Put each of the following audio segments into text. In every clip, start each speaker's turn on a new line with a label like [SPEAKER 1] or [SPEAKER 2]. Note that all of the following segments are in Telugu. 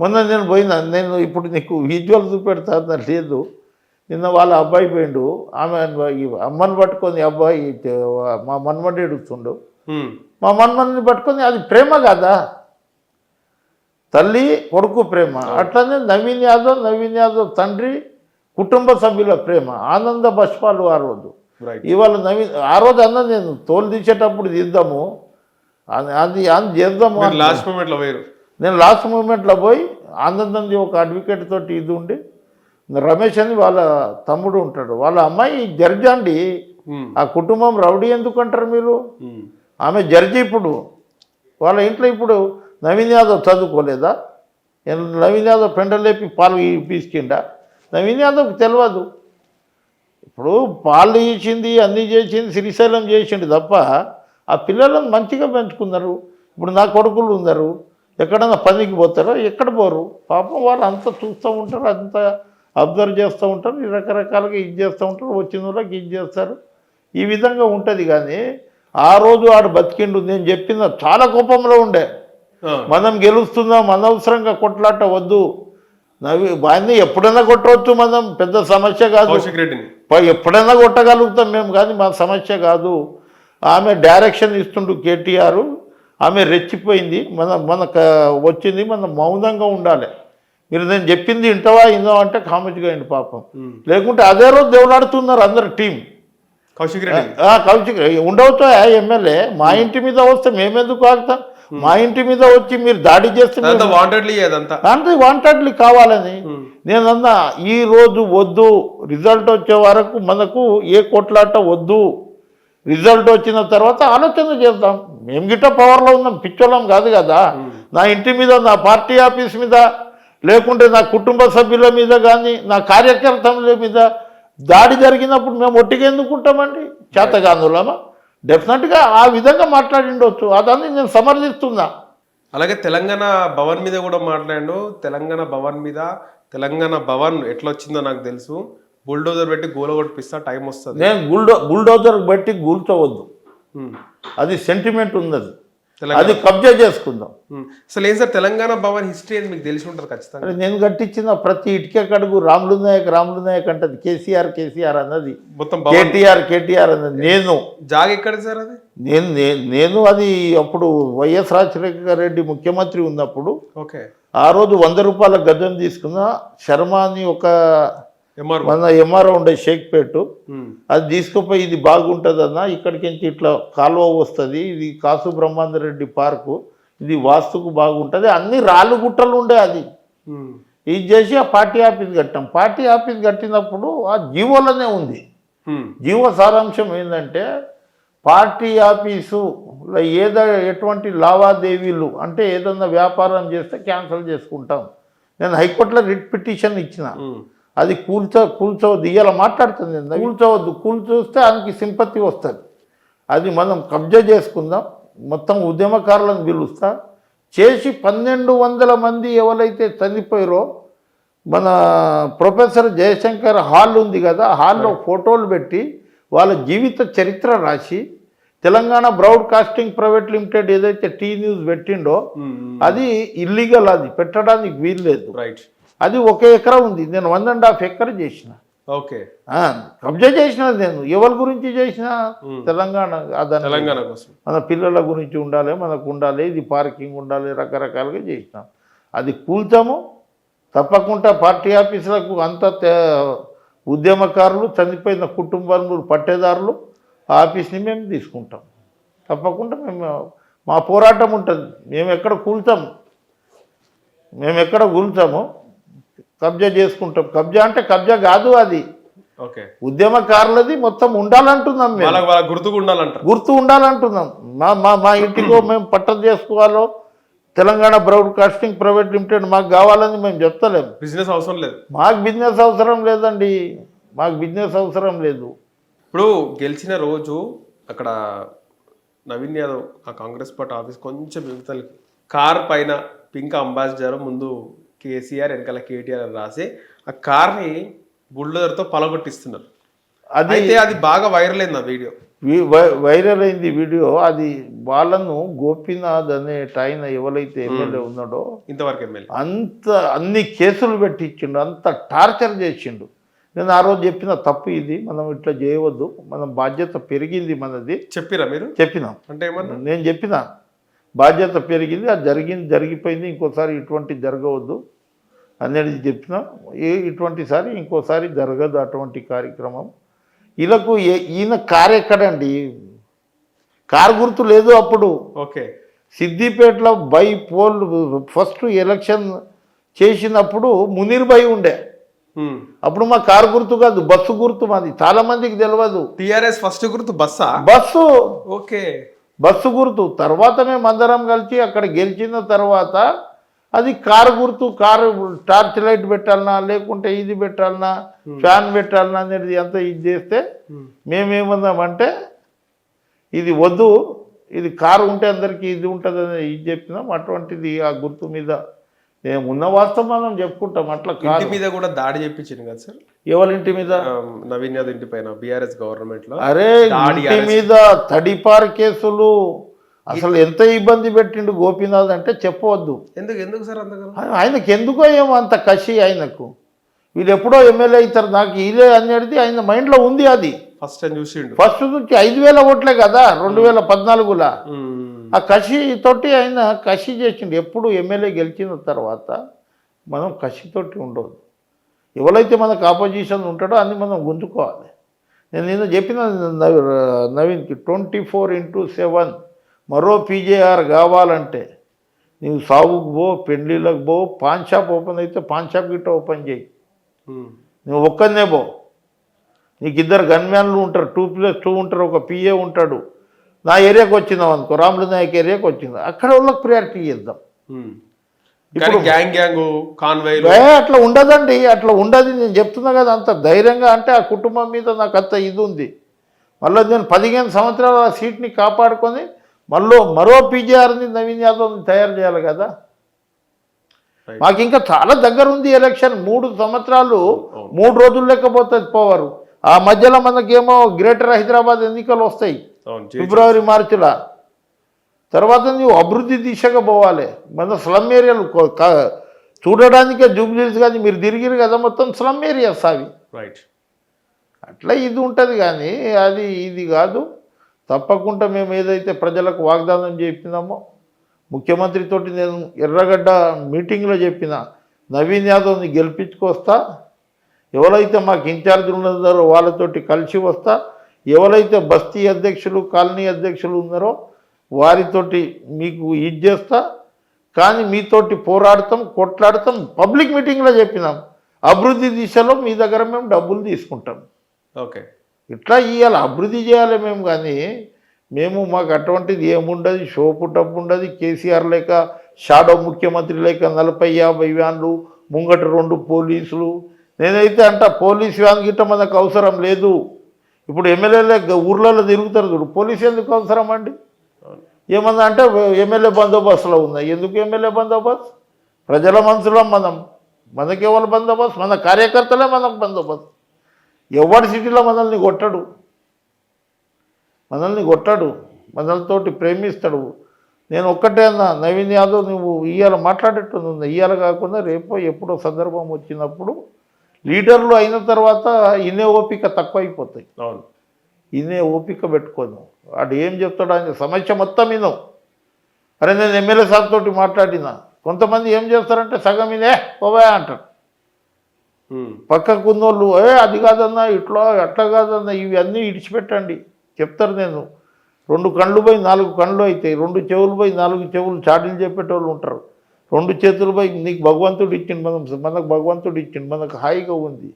[SPEAKER 1] మొన్న నేను పోయినా నేను ఇప్పుడు నీకు విజువల్ చూపెడతా లేదు. నిన్న వాళ్ళ అబ్బాయి పోయిండు ఆమె అమ్మని పట్టుకొని అబ్బాయి మా మన్మడి ఎడుగుతుండు
[SPEAKER 2] ఉమ్,
[SPEAKER 1] మా మన్మని పట్టుకొని అది ప్రేమ కదా? తల్లి కొడుకు ప్రేమ. అట్లనే నవీన్ యాదవ్ నవీన్ యాదవ్ తండ్రి కుటుంబ సభ్యుల ప్రేమ. ఆనంద బష్పాలు ఆ రోజు. ఇవాళ నవీన్ ఆ రోజు అన్న నేను తోలు తీసేటప్పుడు తీద్దాము. అది అది చేద్దాము.
[SPEAKER 2] లాస్ట్ మూమెంట్లో వేరు
[SPEAKER 1] నేను లాస్ట్ మూమెంట్లో పోయి ఆనందంది ఒక అడ్వకేట్ తోటి ఇది ఉండి రమేష్ అని వాళ్ళ తమ్ముడు ఉంటాడు. వాళ్ళ అమ్మాయి జడ్జి అండి. ఆ కుటుంబం రౌడీ ఎందుకు అంటారు మీరు ఆమె జడ్జి ఇప్పుడు. వాళ్ళ ఇంట్లో ఇప్పుడు నవీన్ యాదవ్ చదువుకోలేదా? నవీన్ యాదవ్ పెండలేపి పాలు పీసుకిండా? నవీన్ యాదవ్కి తెలియదు ఇప్పుడు పాలు ఇచ్చింది అన్నీ చేసింది శ్రీశైలం చేసిండు తప్ప ఆ పిల్లలను మంచిగా పెంచుకున్నారు. ఇప్పుడు నా కొడుకులు ఉన్నారు. ఎక్కడన్నా పనికి పోతారో? ఎక్కడ పోరు? పాపం వాళ్ళు అంతా చూస్తూ ఉంటారు అంతా అబ్జర్వ్ చేస్తూ ఉంటారు ఈ రకరకాలుగా ఇది చేస్తూ ఉంటారు వచ్చిన వాళ్ళకి ఇది చేస్తారు. ఈ విధంగా ఉంటుంది కానీ ఆ రోజు ఆడు బతికిండు నేను చెప్పిన చాలా కోపంలో ఉండే. మనం గెలుస్తున్నాం అనవసరంగా కొట్లాట వద్దు నవి వాడిని ఎప్పుడైనా కొట్టవచ్చు మనం పెద్ద సమస్య కాదు. ఎప్పుడైనా కొట్టగలుగుతాం మేము కానీ మా సమస్య కాదు. ఆమె డైరెక్షన్ ఇస్తుండు కేటీఆర్. ఆమె రెచ్చిపోయింది మన మనకు వచ్చింది మనం మౌనంగా ఉండాలి. మీరు నేను చెప్పింది ఇంటవా ఇందో అంటే కామెడీగా అయింది పాపం. లేకుంటే అదే రోజు దేవులాడుతున్నారు అందరు టీం.
[SPEAKER 2] కౌశిక్
[SPEAKER 1] కౌశిక్ ఉండవచ్చు ఎమ్మెల్యే? మా ఇంటి మీద వస్తే మేమెందుకు ఆగుతాం మా ఇంటి మీద వచ్చి మీరు దాడి చేస్తే అంటే వాంటెడ్లీ కావాలని. నేనన్నా ఈ రోజు వద్దు రిజల్ట్ వచ్చే వరకు మనకు ఏ కొట్లాట వద్దు. రిజల్ట్ వచ్చిన తర్వాత ఆలోచన చేద్దాం. మేము గిట్ట పవర్లో ఉన్నాం పిచ్చోళ్ళం కాదు కదా. నా ఇంటి మీద నా పార్టీ ఆఫీస్ మీద లేకుంటే నా కుటుంబ సభ్యుల మీద కానీ నా కార్యకర్తల మీద దాడి జరిగినప్పుడు మేము ఒట్టిగా ఎందుకుంటామండి చేతగాంధులమా డెఫినెట్గా ఆ విధంగా మాట్లాడిండొచ్చు. అదాన్ని నేను సమర్థిస్తున్నా.
[SPEAKER 2] అలాగే తెలంగాణ భవన్ మీద కూడా మాట్లాడాడు. తెలంగాణ భవన్ మీద తెలంగాణ భవన్ ఎట్లా వచ్చిందో నాకు తెలుసు. బుల్డోజర్ పెట్టి గోల కొట్టిపిస్తా టైం వస్తుంది.
[SPEAKER 1] నేను బుల్డో బుల్డోజర్ బట్టి కూల్చవద్దు.
[SPEAKER 2] ఉమ్,
[SPEAKER 1] అది సెంటిమెంట్ ఉన్నది.
[SPEAKER 2] తెలంగాణ
[SPEAKER 1] అది కబ్జా చేసుకుందాం.
[SPEAKER 2] అసలు ఏం సార్ తెలంగాణ భవన్ హిస్టరీ అని మీకు తెలిసి ఉంటుంది ఖచ్చితంగా?
[SPEAKER 1] నేను కట్టించిన ప్రతి ఇటుక కడుగు రాములు నాయక్ రాములు నాయక్ అంటది. కేసీఆర్ కేసీఆర్ అన్నది.
[SPEAKER 2] మొత్తం
[SPEAKER 1] కేటీఆర్ కేటీఆర్ అన్నది. నేను.
[SPEAKER 2] జాగ ఎక్కడ సార్ అది?
[SPEAKER 1] నేను నేను అది అప్పుడు వైఎస్ రాజశేఖర రెడ్డి ముఖ్యమంత్రి ఉన్నప్పుడు
[SPEAKER 2] ఓకే.
[SPEAKER 1] ఆ రోజు వంద రూపాయల గజం తీసుకున్న శర్మ అని ఒక మన ఎంఆర్ఓ ఉండే షేక్పేట్. అది తీసుకుపోయి ఇది బాగుంటుందన్న ఇక్కడికి నుంచి ఇట్లా కాలువ వస్తుంది ఇది కాసు బ్రహ్మాందరెడ్డి పార్కు ఇది వాస్తుకు బాగుంటుంది అన్ని రాళ్ళు గుట్టలు ఉండే అది. ఇది చేసి ఆ పార్టీ ఆఫీస్ కట్టాం. పార్టీ ఆఫీస్ కట్టినప్పుడు ఆ జీవోలోనే ఉంది. జీవో సారాంశం ఏంటంటే పార్టీ ఆఫీసులో ఏదో ఎటువంటి లావాదేవీలు అంటే ఏదన్నా వ్యాపారం చేస్తే క్యాన్సిల్ చేసుకుంటాం. నేను హైకోర్టులో రిట్ పిటిషన్ ఇచ్చిన. అది కూల్చ కూల్చవద్దు ఇవాళ మాట్లాడుతుంది. కూల్చవద్దు. కూల్చొస్తే ఆయనకి సింపతి వస్తుంది. అది మనం కబ్జా చేసుకుందాం. మొత్తం ఉద్యమకారులను పిలుస్తా. చేసి పన్నెండు వందల మంది ఎవరైతే చనిపోయారో మన ప్రొఫెసర్ జయశంకర్ హాల్ ఉంది కదా హాల్లో ఫోటోలు పెట్టి వాళ్ళ జీవిత చరిత్ర రాసి తెలంగాణ బ్రాడ్కాస్టింగ్ ప్రైవేట్ లిమిటెడ్ ఏదైతే టీ న్యూస్ పెట్టిండో అది ఇల్లీగల్ అది. పెట్టడానికి వీల్లేదు.
[SPEAKER 2] రైట్
[SPEAKER 1] అది ఒక ఎకరా ఉంది. నేను వన్ అండ్ హాఫ్ ఎకర్ చేసిన.
[SPEAKER 2] ఓకే.
[SPEAKER 1] కబ్జా చేసిన నేను. ఎవరి గురించి చేసిన? తెలంగాణ
[SPEAKER 2] తెలంగాణ కోసం.
[SPEAKER 1] మన పిల్లల గురించి ఉండాలి మనకు ఉండాలి ఇది పార్కింగ్ ఉండాలి రకరకాలుగా చేసినాం. అది కూల్చాము తప్పకుండా పార్టీ ఆఫీసులకు అంత ఉద్యమకారులు చనిపోయిన కుటుంబాలు పట్టేదారులు ఆ ఆఫీస్ని మేము తీసుకుంటాం. తప్పకుండా మేము మా పోరాటం ఉంటుంది. మేము ఎక్కడ కూల్చాము మేము ఎక్కడ కూల్చాము కబ్జా చేసుకుంటాం. కబ్జా అంటే కబ్జా కాదు అది.
[SPEAKER 2] ఓకే.
[SPEAKER 1] ఉద్యమకారులది మొత్తం ఉండాలంటున్నాం మేము.
[SPEAKER 2] ఉండాలంటారు.
[SPEAKER 1] గుర్తు ఉండాలంటున్నాం. మా మా మా ఇంటికో మేము పట్టం చేసుకోవాలో తెలంగాణ బ్రాడ్కాస్టింగ్ ప్రైవేట్ లిమిటెడ్ మాకు కావాలని మేము చెప్తలేము
[SPEAKER 2] బిజినెస్ అవసరం లేదు.
[SPEAKER 1] మాకు బిజినెస్ అవసరం లేదండి. మాకు బిజినెస్ అవసరం లేదు.
[SPEAKER 2] ఇప్పుడు గెలిచిన రోజు అక్కడ నవీన్ యాదవ్ ఆ కాంగ్రెస్ పార్టీ ఆఫీస్ కొంచెం కార్ పైన పింక్ అంబాసిడర్ ముందు కేసీఆర్ వెనకాల కేటీఆర్ అని రాసి ఆ కార్ని బుల్డోజర్తో పలగొట్టిస్తున్నారు.
[SPEAKER 1] అది
[SPEAKER 2] అయితే అది బాగా వైరల్ అయింది ఆ వీడియో.
[SPEAKER 1] వైరల్ అయింది వీడియో. అది వాళ్ళను గోపీనాథ్ అనే ఆయన ఎవరైతే ఎమ్మెల్యే ఉన్నాడో
[SPEAKER 2] ఇంతవరకు ఎమ్మెల్యే.
[SPEAKER 1] అంత అన్ని కేసులు పెట్టించిండు అంత టార్చర్ చేసిండు. నేను ఆ రోజు చెప్పిన తప్పు ఇది మనం ఇట్లా చేయవద్దు మన బాధ్యత పెరిగింది మనది.
[SPEAKER 2] చెప్పిరా మీరు?
[SPEAKER 1] చెప్పినాం.
[SPEAKER 2] అంటే
[SPEAKER 1] నేను చెప్పిన. బాధ్యత పెరిగింది అది జరిగింది జరిగిపోయింది ఇంకోసారి ఇటువంటి జరగవద్దు. అనేది చెప్పిన ఏ ఇటువంటిసారి ఇంకోసారి జరగదు అటువంటి కార్యక్రమం. వీళ్ళకు ఏ- ఈయన కారు ఎక్కడండి? కారు గుర్తు లేదు అప్పుడు.
[SPEAKER 2] ఓకే.
[SPEAKER 1] సిద్దిపేటలో బై పోల్ ఫస్ట్ ఎలక్షన్ చేసినప్పుడు మునీర్ బై ఉండే. అప్పుడు మా కారు గుర్తు కాదు బస్సు గుర్తు మాది. చాలా మందికి తెలియదు
[SPEAKER 2] టిఆర్ఎస్ ఫస్ట్ గుర్తు బస్సా?
[SPEAKER 1] బస్సు.
[SPEAKER 2] ఓకే.
[SPEAKER 1] బస్సు గుర్తు. తర్వాత మేము అందరం కలిసి అక్కడ గెలిచిన తర్వాత అది కారు గుర్తు కారు టార్చ్ లైట్ పెట్టాలనా లేకుంటే ఇది పెట్టాలనా ఫ్యాన్ పెట్టాలనా అనేది అంతా ఇది చేస్తే మేమేమన్నామంటే ఇది వద్దు ఇది కారు ఉంటే అందరికీ ఇది ఉంటుంది అని ఇది చెప్పినాం. అటువంటిది ఆ గుర్తు మీద మేము ఉన్న వాస్తవం మనం చెప్పుకుంటాం అట్లా
[SPEAKER 2] ఇంటి మీద కూడా దాడి చెప్పించింది కదా సార్?
[SPEAKER 1] ఎవరింటి మీద?
[SPEAKER 2] ఆ, నవీన్ యాదవ్ ఇంటి పైన బీఆర్ఎస్ గవర్నమెంట్లో
[SPEAKER 1] అరే ఇంటి మీద తడిపారు కేసులు. అసలు ఎంత ఇబ్బంది పెట్టిండు గోపీనాథ్ అంటే చెప్పవద్దు.
[SPEAKER 2] ఎందుకు ఎందుకు సార్
[SPEAKER 1] ఆయన- ఆయనకి ఎందుకో ఏమో అంత కసి ఆయనకు. వీళ్ళు ఎప్పుడో ఎమ్మెల్యే అవుతారు నాకు ఇలే అనేది ఆయన మైండ్లో ఉంది అది.
[SPEAKER 2] ఫస్ట్ టైం చూసిండు.
[SPEAKER 1] ఫస్ట్ నుంచి ఐదు వేల ఓట్లే కదా రెండు వేల పద్నాలుగులా. ఆ కసి తోటి ఆయన కసి చేసిండు. ఎప్పుడు ఎమ్మెల్యే గెలిచిన తర్వాత మనం కసితోటి ఉండదు ఎవరైతే మనకు ఆపోజిషన్ ఉంటాడో అన్ని మనం గుంజుకోవాలి. నేను నిన్న చెప్పిన నవీ- నవీన్కి ట్వంటీ ఫోర్ ఇంటూ సెవెన్ మరో పీజేఆర్ కావాలంటే నీవు సాగుకు పో పెండ్లీలకు పో పాన్ షాప్ ఓపెన్ అయితే పాన్ షాప్ గిట్ట ఓపెన్ చేయి. నువ్వు ఒక్కనే పో. నీకు ఇద్దరు గన్మ్యాన్లు ఉంటారు టూ ప్లస్ టూ ఉంటారు ఒక పిఏ ఉంటాడు. నా ఏరియాకి వచ్చినావు అనుకో రాములు నాయక్ ఏరియాకి వచ్చింది. అక్కడ వాళ్ళకి ప్రియారిటీ ఇద్దాం.
[SPEAKER 2] గ్యాంగ్ గ్యాంగ్
[SPEAKER 1] అట్లా ఉండదండి అట్లా ఉండదు. నేను చెప్తున్నా కదా అంత ధైర్యంగా అంటే ఆ కుటుంబం మీద నాకు అంత ఇది ఉంది. మళ్ళీ నేను పదిహేను సంవత్సరాల ఆ సీట్ని కాపాడుకొని మళ్ళీ మరో పీజీఆర్ని నవీన్ యాదవ్ని తయారు చేయాలి కదా. మాకు ఇంకా చాలా దగ్గర ఉంది ఎలక్షన్. మూడు సంవత్సరాలు. మూడు రోజులు లేకపోతుంది పోవారు. ఆ మధ్యలో మనకేమో గ్రేటర్ హైదరాబాద్ ఎన్నికలు వస్తాయి. ఫిబ్రవరి మార్చిలో. తర్వాత నువ్వు అభివృద్ధి దిశగా పోవాలి. మన స్లమ్ ఏరియాలు చూడడానికే జూబ్లీస్ కానీ మీరు తిరిగిరు కదా మొత్తం స్లమ్ ఏరియాస్ అవి.
[SPEAKER 2] రైట్
[SPEAKER 1] అట్లా ఇది ఉంటుంది కానీ అది ఇది కాదు. తప్పకుండా మేము ఏదైతే ప్రజలకు వాగ్దానం చెప్పినామో ముఖ్యమంత్రితోటి నేను ఎర్రగడ్డ మీటింగ్లో చెప్పిన నవీన్ యాదవ్ని గెలిపించుకొస్తా. ఎవరైతే మాకు ఇన్ఛార్జ్ ఉన్నారో వాళ్ళతోటి కలిసి వస్తా. ఎవరైతే బస్తీ అధ్యక్షులు కాలనీ అధ్యక్షులు ఉన్నారో వారితోటి మీకు ఇది చేస్తా. కానీ మీతోటి పోరాడతాం కొట్లాడతాం పబ్లిక్ మీటింగ్లో చెప్పినాం. అభివృద్ధి దిశలో మీ దగ్గర మేము డబ్బులు తీసుకుంటాం.
[SPEAKER 2] ఓకే.
[SPEAKER 1] ఇట్లా ఇవ్వాలి అభివృద్ధి చేయాలి మేము కానీ మేము మాకు అటువంటిది ఏముండదు షోపు డబ్బు ఉండదు కేసీఆర్ లేక షాడో ముఖ్యమంత్రి లేక నలభై యాభై వ్యాన్లు ముంగట రెండు పోలీసులు. నేనైతే అంట పోలీస్ వ్యాన్ గిట్ట మనకు అవసరం లేదు. ఇప్పుడు ఎమ్మెల్యేలే ఊర్లలో తిరుగుతారు చూడు. పోలీసు ఎందుకు అవసరం అండి? ఏమన్నా అంటే ఎమ్మెల్యే బందోబస్తులో ఉన్నాయి ఎందుకు ఎమ్మెల్యే బందోబస్తు? ప్రజల మనసులో మనం మనకి ఎవరు బందోబస్తు మన కార్యకర్తలే మనకు బందోబస్తు. ఎవరి సిటీలో మనల్ని కొట్టడు? మనల్ని కొట్టడు. మనలతోటి ప్రేమిస్తాడు. నేను ఒక్కటే అన్నా నవీన్ యాదవ్ నువ్వు ఇవాళ మాట్లాడేట్టుంది ఇవాళ కాకుండా రేపో ఎప్పుడో సందర్భం వచ్చినప్పుడు లీడర్లు అయిన తర్వాత ఇనే ఓపిక తక్కువ అయిపోతాయి
[SPEAKER 2] అవును.
[SPEAKER 1] ఇనే ఓపిక పెట్టుకోను. వాడు ఏం చెప్తాడు ఆయన సమస్య మొత్తం వినం అరే నేను ఎమ్మెల్యే సార్ తోటి మాట్లాడినా. కొంతమంది ఏం చేస్తారంటే సగం ఇదే పోవా అంటారు.
[SPEAKER 2] మ్మ్.
[SPEAKER 1] పక్కకు ఉన్నోళ్ళు ఏ అది కాదన్నా ఇట్లా అట్లా కాదన్నా ఇవన్నీ ఇడిచిపెట్టండి. చెప్తారు నేను. రెండు కళ్ళు పోయి నాలుగు కళ్ళు అవుతాయి రెండు చెవులు పోయి నాలుగు చెవులు చాటీలు చెప్పేటోళ్ళు ఉంటారు. రెండు చేతులు పోయి నీకు భగవంతుడు ఇచ్చిండు మనం మనకు భగవంతుడు ఇచ్చిండు మనకు హాయిగా ఉంది.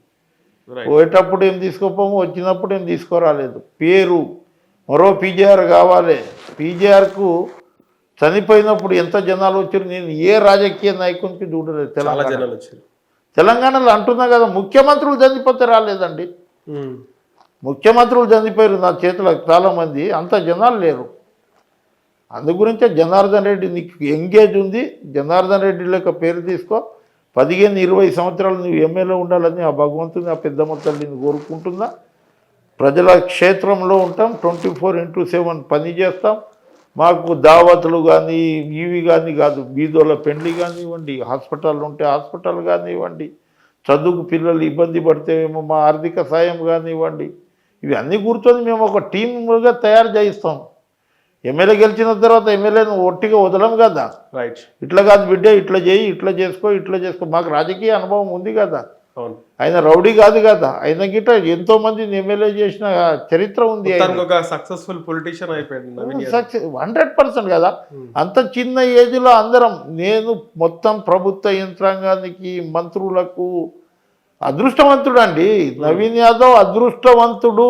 [SPEAKER 1] పోయేటప్పుడు ఏం తీసుకోపోము వచ్చినప్పుడు ఏం తీసుకురాలేదు. పేరు మరో పీజీఆర్ కావాలి. పీజీఆర్కు చనిపోయినప్పుడు ఎంత జనాలు వచ్చారు నేను ఏ రాజకీయ నాయకునికి చూడలేదు తెలంగాణ. తెలంగాణలో అంటున్నా కదా ముఖ్యమంత్రులు చనిపోతే రాలేదండి.
[SPEAKER 2] మ్మ్.
[SPEAKER 1] ముఖ్యమంత్రులు చనిపోయారు నా చేతిలో చాలామంది అంత జనాలు లేరు. అందు గురించే జనార్దన్ రెడ్డి నీకు ఎంగేజ్ ఉంది. జనార్దన్ రెడ్డి యొక్క పేరు తీసుకో. పదిహేను ఇరవై సంవత్సరాలు నువ్వు ఎమ్మెల్యే ఉండాలని ఆ భగవంతుని ఆ పెద్దమ్మ తల్లిని కోరుకుంటుందా ప్రజల క్షేత్రంలో ఉంటాం. ట్వంటీ ఫోర్ ఇంటూ సెవెన్ పని చేస్తాం. మాకు దావతులు కానీ ఇవి కానీ కాదు. బీదోళ్ళ పెండ్లి కానివ్వండి హాస్పిటల్ ఉంటే హాస్పిటల్ కానివ్వండి చదువుకు పిల్లలు ఇబ్బంది పడితే ఏమో మా ఆర్థిక సాయం కానివ్వండి. ఇవి అన్నీ కూర్చొని మేము ఒక టీమ్గా తయారు చేయిస్తాం. ఎమ్మెల్యే గెలిచిన తర్వాత ఎమ్మెల్యేను ఒట్టిగా వదలం కదా.
[SPEAKER 2] రైట్
[SPEAKER 1] ఇట్లా కాదు బిడ్డ ఇట్లా చేయి ఇట్లా చేసుకో ఇట్లా చేసుకో. మాకు రాజకీయ అనుభవం ఉంది కదా. ఆయన రౌడీ కాదు కదా. ఆయన గిట్ట ఎంతో మందిని ఎమ్మెల్యే చేసిన చరిత్ర ఉంది
[SPEAKER 2] successful politician Yadav.
[SPEAKER 1] Success hundred percent కదా. అంత చిన్న ఏజ్లో అందరం నేను మొత్తం ప్రభుత్వ యంత్రాంగానికి మంత్రులకు అదృష్టవంతుడు అండి నవీన్ యాదవ్ అదృష్టవంతుడు.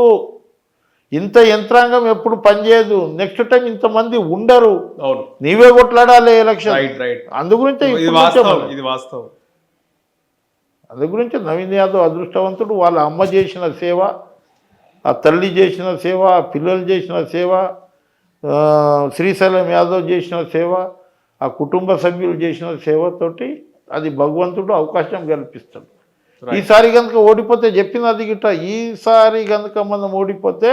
[SPEAKER 1] ఇంత యంత్రాంగం ఎప్పుడు పనిచేయదు. నెక్స్ట్ టైం ఇంతమంది ఉండరు.
[SPEAKER 2] అవును.
[SPEAKER 1] నీవే కొట్లాడాలి ఎలక్షన్.
[SPEAKER 2] రైట్ రైట్
[SPEAKER 1] అందు గురించే
[SPEAKER 2] ఇది వాస్తవం
[SPEAKER 1] అందు గురించి నవీన్ యాదవ్ అదృష్టవంతుడు. వాళ్ళ అమ్మ చేసిన సేవ ఆ తల్లి చేసిన సేవ ఆ పిల్లలు చేసిన సేవ ఆ, శ్రీశైలం యాదవ్ చేసిన సేవ ఆ కుటుంబ సభ్యులు చేసిన సేవతోటి అది భగవంతుడు అవకాశం కల్పిస్తాడు. ఈసారి కనుక ఓడిపోతే చెప్పినది గిట్ట ఈసారి కనుక మనం ఓడిపోతే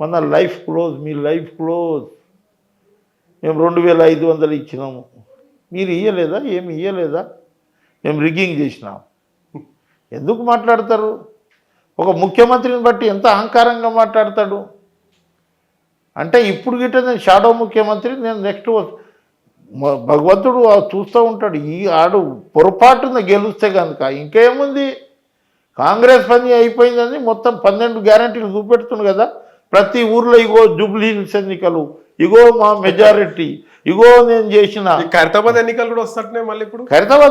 [SPEAKER 1] మన లైఫ్ క్లోజ్ మీ లైఫ్ క్లోజ్. మేము రెండు వేల ఐదు వందలు ఇచ్చినాము. మీరు ఇయ్యలేదా? ఏమి ఇయ్యలేదా? మేము రిగ్గింగ్ చేసినాం. ఎందుకు మాట్లాడతారు? ఒక ముఖ్యమంత్రిని బట్టి ఎంత అహంకారంగా మాట్లాడతాడు? అంటే ఇప్పుడు గిట్ట నేను షాడో ముఖ్యమంత్రి నేను నెక్స్ట్ భగవంతుడు చూస్తూ ఉంటాడు. ఈ ఆడు పొరపాటున గెలిస్తే కనుక ఇంకేముంది? కాంగ్రెస్ పని అయిపోయిందని మొత్తం పన్నెండు గ్యారంటీలు చూపెడుతుంది కదా. ప్రతి ఊర్లో ఇగో జూబ్లీ హిల్స్ ఎన్నికలు ఇగో మా మెజారిటీ ఇగో నేను చేసిన
[SPEAKER 2] ఖైరతాబాద్ ఎన్నికలు కూడా వస్తున్నాయి మళ్ళీ ఇప్పుడు?
[SPEAKER 1] ఖైరతాబాద్